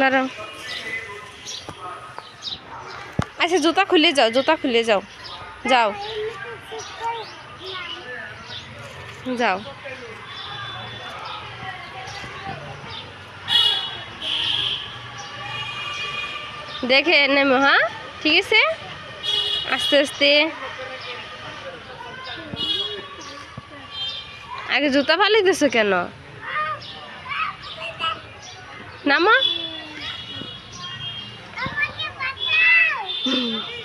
দাঁড়াও আচ্ছা জুতা খুলে যাও জুতা খুলে যাও যাও যাও দেখে নেমো হ্যাঁ ঠিক আছে আস্তে আস্তে আগে জুতা ফালি দিছো কেন নামা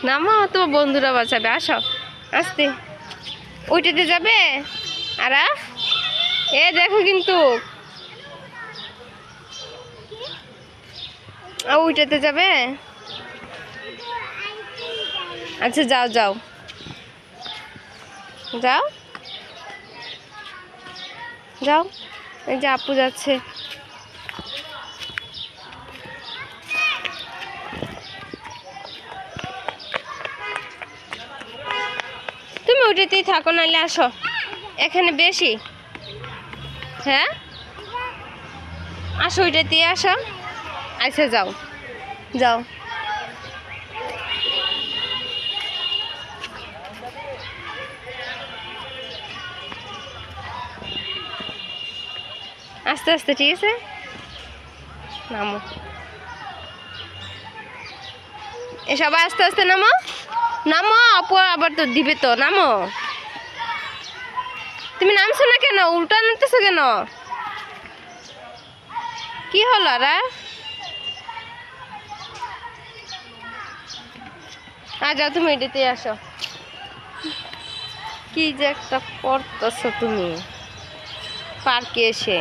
নামা তোমার বন্ধুরা বাঁচাবে। আসো, আসতে। ওইটাতে যাবে? আরা, এ দেখো কিন্তু। ওইটাতে যাবে? আচ্ছা যাও যাও। যাও। যাও, এই যে আপু যাচ্ছে। ওইটাতেই থাকো, নাহলে আসো। এখানে বেশি। হ্যাঁ? আসো, ওইটাতেই আসো। আচ্ছা যাও। যাও। আস্তে আস্তে, ঠিক আছে? নামো। সবাই আস্তে আস্তে নামো। নামো, আপু আবার তো দিবে তো, নামো। তুমি নামছো না কেন? উল্টা নামতেছো কেন? কি হলো রা? আ যাও তুমি এটাতে আসো। কি যে একটা করতেছো তুমি? পার্কে এসে।